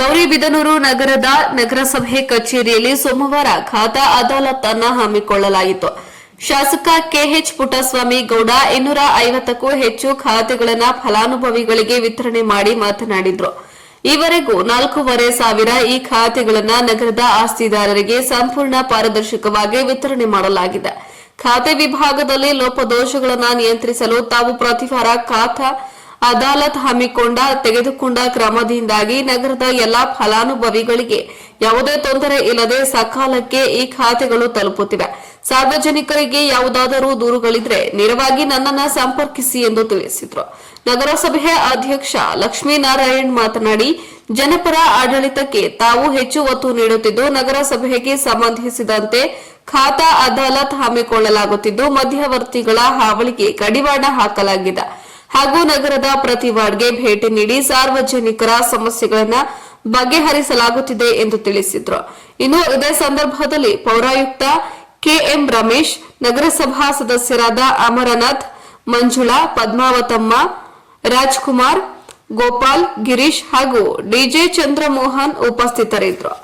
ಗೌರಿಬಿದನೂರು ನಗರದ ನಗರಸಭೆ ಕಚೇರಿಯಲ್ಲಿ ಸೋಮವಾರ ಖಾತಾ ಅದಾಲತ್ ಅನ್ನ ಹಮ್ಮಿಕೊಳ್ಳಲಾಯಿತು. ಶಾಸಕ ಕೆಎಚ್ ಪುಟ್ಟಸ್ವಾಮಿ ಗೌಡ ಇನ್ನೂರ ಐವತ್ತಕ್ಕೂ ಹೆಚ್ಚು ಖಾತೆಗಳನ್ನು ಫಲಾನುಭವಿಗಳಿಗೆ ವಿತರಣೆ ಮಾಡಿ ಮಾತನಾಡಿದರು. ಈವರೆಗೂ ನಾಲ್ಕೂವರೆ ಸಾವಿರ ಈ ಖಾತೆಗಳನ್ನು ನಗರದ ಆಸ್ತಿದಾರರಿಗೆ ಸಂಪೂರ್ಣ ಪಾರದರ್ಶಕವಾಗಿ ವಿತರಣೆ ಮಾಡಲಾಗಿದೆ. ಖಾತೆ ವಿಭಾಗದಲ್ಲಿ ಲೋಪದೋಷಗಳನ್ನು ನಿಯಂತ್ರಿಸಲು ತಾವು ಪ್ರತಿವಾರ ಖಾತಾ ಅದಾಲತ್ ಹಮ್ಮಿಕೊಂಡ, ತೆಗೆದುಕೊಂಡ ಕ್ರಮದಿಂದಾಗಿ ನಗರದ ಎಲ್ಲಾ ಫಲಾನುಭವಿಗಳಿಗೆ ಯಾವುದೇ ತೊಂದರೆ ಇಲ್ಲದೆ ಸಕಾಲಕ್ಕೆ ಈ ಖಾತೆಗಳು ತಲುಪುತ್ತಿವೆ. ಸಾರ್ವಜನಿಕರಿಗೆ ಯಾವುದಾದರೂ ದೂರುಗಳಿದ್ರೆ ನೇರವಾಗಿ ನನ್ನನ್ನ ಸಂಪರ್ಕಿಸಿ ಎಂದು ತಿಳಿಸಿದ್ರು. ನಗರಸಭೆಯ ಅಧ್ಯಕ್ಷ ಲಕ್ಷ್ಮೀನಾರಾಯಣ್ ಮಾತನಾಡಿ, ಜನಪರ ಆಡಳಿತಕ್ಕೆ ತಾವು ಹೆಚ್ಚು ಒತ್ತು ನೀಡುತ್ತಿದ್ದು, ನಗರಸಭೆಗೆ ಸಂಬಂಧಿಸಿದಂತೆ ಖಾತಾ ಅದಾಲತ್ ಹಮ್ಮಿಕೊಳ್ಳಲಾಗುತ್ತಿದ್ದು, ಮಧ್ಯವರ್ತಿಗಳ ಹಾವಳಿಗೆ ಕಡಿವಾಣ ಹಾಕಲಾಗಿದೆ. ಹಾಗೂ ನಗರದ ಪ್ರತಿ ವಾರ್ಡ್ಗೆ ಭೇಟಿ ನೀಡಿ ಸಾರ್ವಜನಿಕರ ಸಮಸ್ಯೆಗಳನ್ನು ಬಗೆಹರಿಸಲಾಗುತ್ತಿದೆ ಎಂದು ತಿಳಿಸಿದ್ರು. ಇನ್ನು ಇದೇ ಸಂದರ್ಭದಲ್ಲಿ ಪೌರಾಯುಕ್ತ ಕೆಎಂ ರಮೇಶ್, ನಗರಸಭಾ ಸದಸ್ಯರಾದ ಅಮರನಾಥ್, ಮಂಜುಳಾ, ಪದ್ಮಾವತಮ್ಮ, ರಾಜ್ಕುಮಾರ್, ಗೋಪಾಲ್, ಗಿರೀಶ್ ಹಾಗೂ ಡಿಜೆ ಚಂದ್ರಮೋಹನ್ ಉಪಸ್ಥಿತರಿದ್ದರು